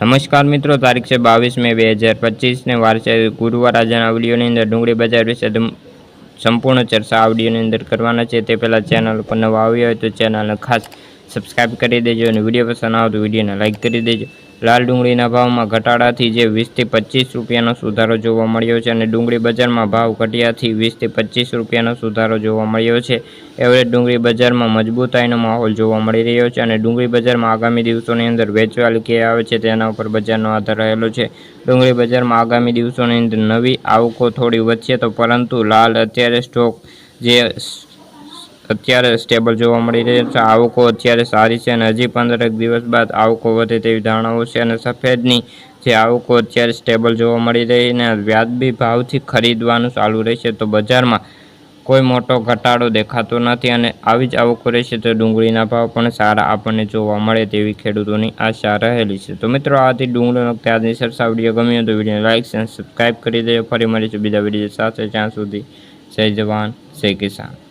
નમસ્કાર મિત્રો, તારીખ છે બાવીસ મે બે હજાર પચીસને વાર છે ગુરુવાર આજના આવડીઓની અંદર ડુંગળી બજાર વિશે સંપૂર્ણ ચર્ચા આવડીઓની અંદર કરવાના છે. તે પહેલાં ચેનલ ઉપર નવા આવ્યો હોય તો ચેનલને ખાસ સબસ્ક્રાઈબ કરી દેજો અને વીડિયો પસંદ આવે તો વિડીયોને લાઇક કરી દેજો. લાલ ડુંગળીના ભાવમાં ઘટાડાથી જે વીસથી પચીસ રૂપિયાનો સુધારો જોવા મળ્યો છે અને ડુંગળી બજારમાં ભાવ ઘટ્યાથી વીસથી પચીસ રૂપિયાનો સુધારો જોવા મળ્યો છે. એવરેજ ડુંગળી બજારમાં મજબૂતાઈનો માહોલ જોવા મળી રહ્યો છે અને ડુંગળી બજારમાં આગામી દિવસોની અંદર વેચવાલી કે આવે છે તેના ઉપર બજારનો આધાર રહેલો છે. ડુંગળી બજારમાં આગામી દિવસોની અંદર નવી આવકો થોડી વધશે તો પરંતુ લાલ અત્યારે સ્ટોક જે અત્યારે સ્ટેબલ જોવા મળી રહી છે. આવકો અત્યારે સારી છે અને હજી પંદરેક દિવસ બાદ આવકો વધે તેવી ધારણાઓ છે અને સફેદની જે આવકો અત્યારે સ્ટેબલ જોવા મળી રહી અને વ્યાજબી ભાવથી ખરીદવાનું ચાલુ રહેશે તો બજારમાં કોઈ મોટો ઘટાડો દેખાતો નથી અને આવી જ આવકો રહેશે તો ડુંગળીના ભાવ પણ સારા આપણને જોવા મળે તેવી ખેડૂતોની આશા રહેલી છે. તો મિત્રો, આથી ડુંગળીનો ત્યારની સરસા વીડિયો ગમ્યો તો વીડિયો લાઇક અને સબસ્ક્રાઈબ કરી દેજો. ફરી મળીશું બીજા વીડિયો સાથે. જ્યાં સુધી જય જવાન, જય કિસાન.